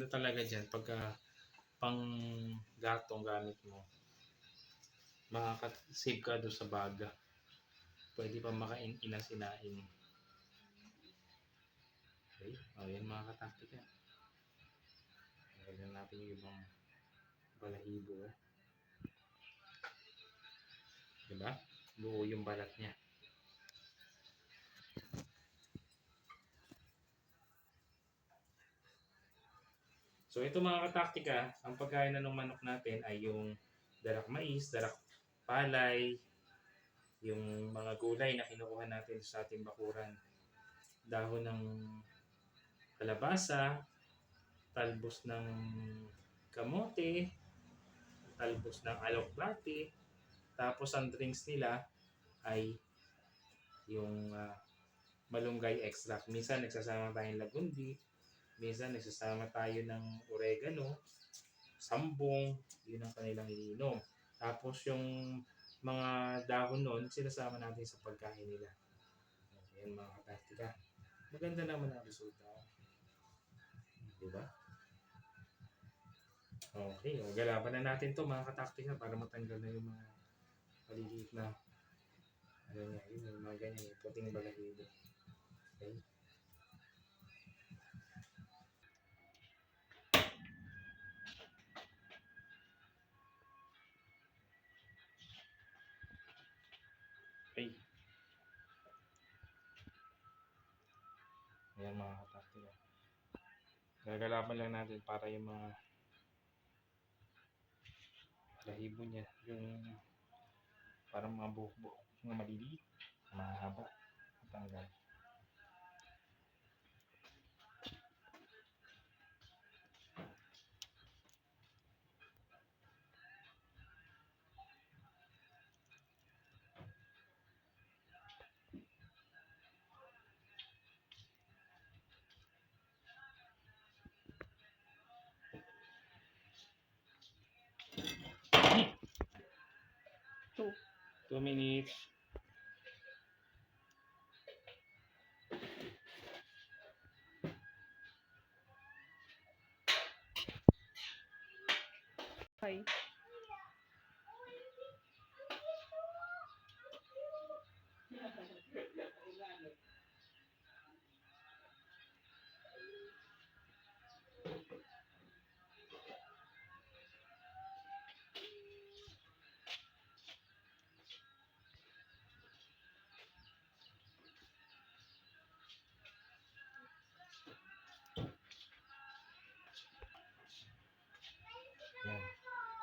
maganda talaga dyan pagka pang gatong gamit mo. Makaka-save ka doon sa baga. Pwede pa makain inasinain. Okay, o yan mga kataktika. Lagyan natin yung ibang balahibo. eh. Diba? Buo yung balat niya. So ito mga kataktika, ang pagkain na ng manok natin ay yung darak mais, darak palay, yung mga gulay na kinukuha natin sa ating bakuran. Dahon ng kalabasa, talbos ng kamote, talbos ng aloklati, tapos ang drinks nila ay yung ah, malunggay extract. Minsan nagsasama tayong lagundi, minsan nagsasama tayo ng oregano, sambong, yun ang kanilang iniinom. Tapos yung mga dahon nun, sinasama natin sa pagkain nila. Ayan mga kataktika. Maganda naman ang resulta. Diba? Okay, o galaban na natin to mga kataktika para matanggal na yung mga maliliit na ano nga, yun yung mga ganyan, yung puting balahibo. Okay? Ayan mga kataktika. Gagalaban lang natin para yung mga balahibo niya, yung parang mga buhok-buhok, mga maliliit, mahaba, matanggal. Two minutes.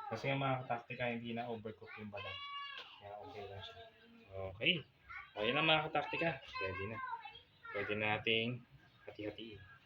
Kasi yung mga kataktika, hindi na overcook yung balat. Kaya okay lang siya. Okay. O yan ang mga kataktika. Ready na. Pwede na nating hati-hatiin.